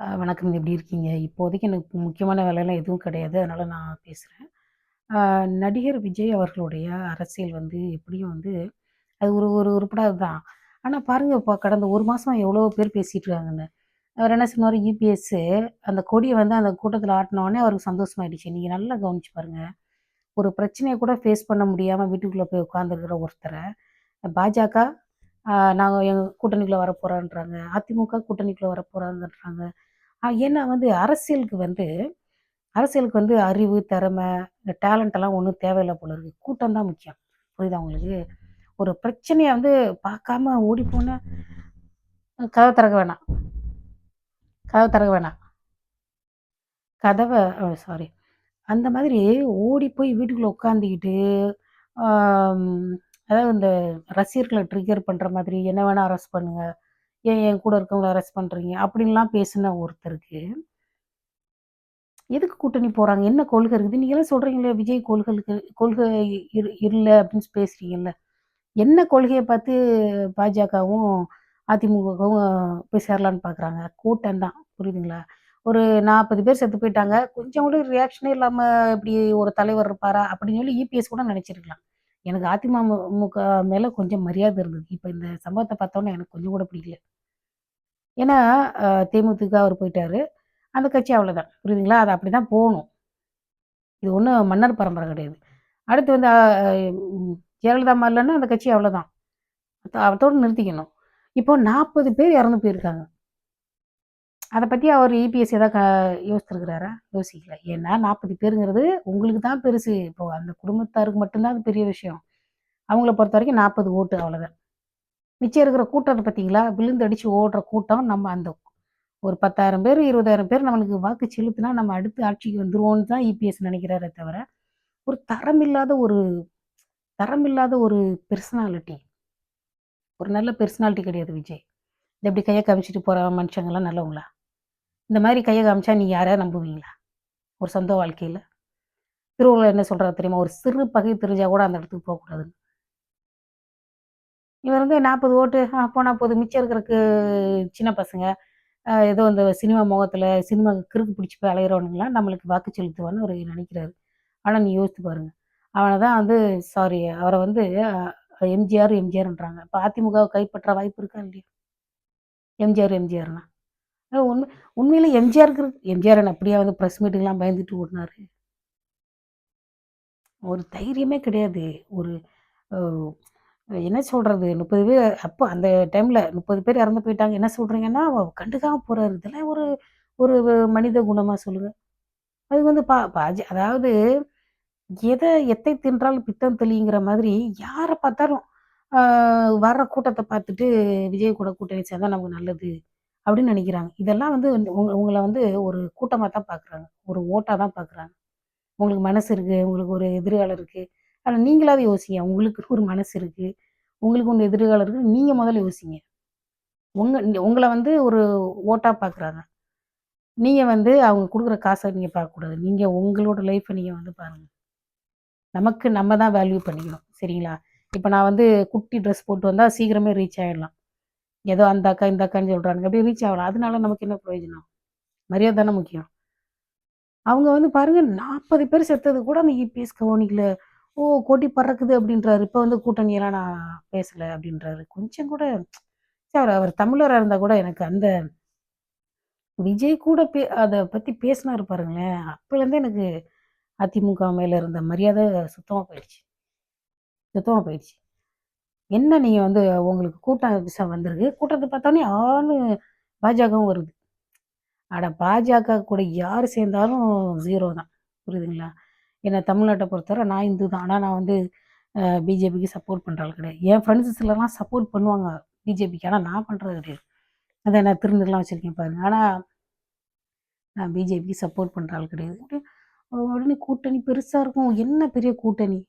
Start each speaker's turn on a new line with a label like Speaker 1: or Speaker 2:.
Speaker 1: வணக்கம். எப்படி இருக்கீங்க? இப்போதைக்கு எனக்கு முக்கியமான வேலைலாம் எதுவும் கிடையாது. அதனால் நான் பேசுகிறேன் நடிகர் விஜய் அவர்களுடைய அரசியல் வந்து எப்படியும் வந்து அது ஒரு ஒரு உருப்படாது தான். ஆனால் பாருங்கள் இப்போ கடந்த ஒரு மாதம் எவ்வளோ பேர் பேசிகிட்டு இருக்காங்கன்னு. அவர் என்ன சொன்னார் யூபிஎஸ்ஸு அந்த கொடியை வந்து அந்த கூட்டத்தில் ஆட்டினோடனே அவருக்கு சந்தோஷமாயிடுச்சு. நீங்கள் நல்லா கவனிச்சு பாருங்கள் ஒரு பிரச்சனையை கூட ஃபேஸ் பண்ண முடியாமல் வீட்டுக்குள்ளே போய் உட்காந்துருக்கிற ஒருத்தரை பாஜக நாங்கள் எங்கள் கூட்டணிக்குள்ளே வரப்போகிறான்றாங்க அதிமுக கூட்டணிக்குள்ளே வரப்போறாங்கன்றாங்க. ஏன்னா வந்து அரசியலுக்கு வந்து அரசியலுக்கு வந்து அறிவு, திறமை, இந்த டேலண்ட் எல்லாம் ஒன்றும் தேவையில்ல போல இருக்கு. கூட்டம் தான் முக்கியம். புரியுதா உங்களுக்கு? ஒரு பிரச்சனையை வந்து பார்க்காம ஓடி போன கதவை திறக்க வேணாம். கதவை திறக்க வேணாம். கதவை சாரி. அந்த மாதிரி ஓடி போய் வீட்டுக்குள்ள உட்காந்துக்கிட்டு, அதாவது இந்த ரசிகர்களை ட்ரிகர் பண்ணுற மாதிரி, என்ன வேணால் அரெஸ்ட் பண்ணுங்கள் ஏன் என் கூட இருக்கவங்களை அரெஸ்ட் பண்ணுறீங்க அப்படின்லாம் பேசின ஒருத்தருக்கு எதுக்கு கூட்டணி போகிறாங்க என்ன கொள்கை இருக்குது? நீங்களாம் சொல்கிறீங்களே விஜய் கொள்கைகளுக்கு கொள்கை இரு இல்லை அப்படின்னு பேசுகிறீங்கல்ல என்ன கொள்கையை பார்த்து பாஜகவும், அதிமுகவும் போய் சேரலான்னு பார்க்குறாங்க? கூட்டம் தான். புரியுதுங்களா? ஒரு 40 பேர் செத்து போயிட்டாங்க. கொஞ்சம் கூட ரியாக்ஷனே இல்லாமல் இப்படி ஒரு தலைவர் இருப்பாரா? அப்படின்னு சொல்லி இபிஎஸ் கூட நினச்சிருக்கலாம் எனக்கு அதிமுக மேலே கொஞ்சம் மரியாதை இருந்தது. இப்போ இந்த சம்பவத்தை பார்த்தோன்னே எனக்கு கொஞ்சம் கூட பிடிக்கல. ஏன்னா, தேமுதிக அவர் போயிட்டாரு. அந்த கட்சி அவ்வளோதான். புரியுதுங்களா? அது அப்படி தான் போகணும் இது ஒன்றும் மன்னர் பரம்பரை கிடையாது. அடுத்து வந்து ஜெயலலிதா மாதிரிலன்னா அந்த கட்சி அவ்வளோதான். அதோட நிறுத்திக்கணும். இப்போ 40 பேர் இறந்து போயிருக்காங்க. அதை பற்றி அவர் இபிஎஸ் ஏதாவது க யோசிச்சிருக்கிறாரா? யோசிக்கல. ஏன்னா 40 பேருங்கிறது உங்களுக்கு தான் பெருசு. இப்போ அந்த குடும்பத்தாருக்கு மட்டும்தான் அது பெரிய விஷயம். அவங்கள பொறுத்த வரைக்கும் நாற்பது ஓட்டு அவ்வளோதான். மிச்சம் இருக்கிற கூட்டத்தை பார்த்தீங்களா? விழுந்தடிச்சு ஓடுற கூட்டம் நம்ம அந்த ஒரு 10,000 பேர், 20,000 பேர் நம்மளுக்கு வாக்கு செலுத்தினா நம்ம அடுத்து ஆட்சிக்கு வந்துருவோம்னு தான் இபிஎஸ் நினைக்கிறாரே தவிர, ஒரு தரமில்லாத ஒரு தரமில்லாத ஒரு பெர்சனாலிட்டி. ஒரு நல்ல பெர்சனாலிட்டி கிடையாது விஜய். இந்த இப்படி கையை கமிச்சிட்டு போகிற மனுஷங்கள்லாம் நல்லவங்களா? இந்த மாதிரி கையை காமிச்சா நீங்கள் யாரையாவது நம்புவீங்களா? ஒரு சொந்த வாழ்க்கையில் திருவள்ளுவர் என்ன சொல்கிறார் தெரியுமா? ஒரு சிறு பகை தெரிஞ்சால் கூட அந்த இடத்துக்கு போகக்கூடாதுன்னு இவர் வந்து 40 ஓட்டு போனால் போது மிச்சம் இருக்கிறக்கு சின்ன பசங்க, ஏதோ இந்த சினிமா முகத்தில் சினிமா கிறுக்கு பிடிச்சி போய் அலையிறவனுங்களாம் நம்மளுக்கு வாக்கு செலுத்துவான்னு அவரு நினைக்கிறாரு. ஆனால் நீ யோசித்து பாருங்க. அவனை தான் வந்து சாரி அவரை வந்து எம்ஜிஆர், எம்ஜிஆர்ன்றாங்க. இப்போ அதிமுகவை கைப்பற்ற வாய்ப்பு இருக்கா இல்லையா? எம்ஜிஆர், எம்ஜிஆர்னா. உண்மை உண்மையில் எம்ஜிஆருக்கு எம்ஜிஆர் அப்படியே வந்து ப்ரெஸ் மீட்டுக்குலாம் பயந்துட்டு ஓடினாரு ஒரு தைரியமே கிடையாது. ஒரு என்ன சொல்றது? 30 பேர் அப்போ அந்த டைம்ல 30 பேர் இறந்து போயிட்டாங்க. என்ன சொல்றீங்கன்னா, கண்டுக்காம போறாரு. இதெல்லாம் ஒரு ஒரு மனித குணமா சொல்லுங்க? அது வந்து பா பாஜி அதாவது எதை எத்தை தின்றாலும் பித்தம் தெளிங்கிற மாதிரி யாரை பார்த்தாலும் வர்ற கூட்டத்தை பார்த்துட்டு விஜய் கூட கூட்டணி சேர்ந்தா நமக்கு நல்லது அப்படின்னு நினைக்கிறாங்க. இதெல்லாம் வந்து உங்க உங்களை வந்து ஒரு கூட்டமாக தான் பார்க்குறாங்க. ஒரு ஓட்டாக தான் பார்க்குறாங்க. உங்களுக்கு மனசு இருக்குது உங்களுக்கு ஒரு எதிர்காலம் இருக்குது ஆனால் நீங்களாவது யோசிங்க. உங்களுக்கு ஒரு மனசு இருக்குது உங்களுக்கு ஒன்று எதிர்காலம் இருக்குது நீங்கள் முதல்ல யோசிங்க. உங்கள் உங்களை வந்து ஒரு ஓட்டாக பார்க்குறாங்க. நீங்கள் வந்து அவங்க கொடுக்குற காசை நீங்கள் பார்க்கக்கூடாது. நீங்கள் உங்களோட லைஃப்பை நீங்கள் வந்து பாருங்கள் நமக்கு நம்ம தான் வேல்யூ பண்ணிக்கணும். சரிங்களா? இப்போ நான் வந்து குட்டி ட்ரெஸ் போட்டு வந்தால் சீக்கிரமே ரீச் ஆகிடலாம் ஏதோ அந்த அக்கா, இந்த அக்கான்னு சொல்றானுங்க. அப்படியே ரீச் ஆகலாம். அதனால நமக்கு என்ன பிரயோஜனம்? மரியாதை தானே முக்கியம். அவங்க வந்து பாருங்க 40 பேர் செத்தது கூட அந்த இபிஎஸ் கவனிக்கல. ஓ! கொட்டி பறக்குது அப்படின்றாரு. இப்போ வந்து கூட்டணியெல்லாம் நான் பேசலை அப்படின்றாரு. கொஞ்சம் கூட அவர் அவர் தமிழராக இருந்தால் கூட எனக்கு அந்த விஜய் கூட பே அதை பற்றி பேசினாரு பாருங்களேன். அப்போலேருந்தே எனக்கு அதிமுக மேலே இருந்த மரியாதை சுத்தமாக போயிடுச்சு. சுத்தமாக போயிடுச்சு. என்ன நீங்கள் வந்து உங்களுக்கு கூட்டம் வந்திருக்கு. கூட்டத்தை பார்த்தோன்னே ஆன்னு பாஜகவும் வருது. அட பாஜக கூட யார் சேர்ந்தாலும் ஜீரோ தான். புரியுதுங்களா? என்னை தமிழ்நாட்டை பொறுத்தவரை நான் இந்து தான். ஆனால் நான் வந்து பிஜேபிக்கு சப்போர்ட் பண்ணுறாள் கிடையாது. என் ஃப்ரெண்ட்ஸ் சப்போர்ட் பண்ணுவாங்க பிஜேபிக்கு. ஆனால் நான் பண்ணுறது கிடையாது. அதை நான் திருநீர்லாம் வச்சுருக்கேன் பாருங்க. ஆனால் நான் பிஜேபிக்கு சப்போர்ட் பண்ணுறாள் கிடையாது. உடனே கூட்டணி பெருசாக இருக்கும். என்ன பெரிய கூட்டணி?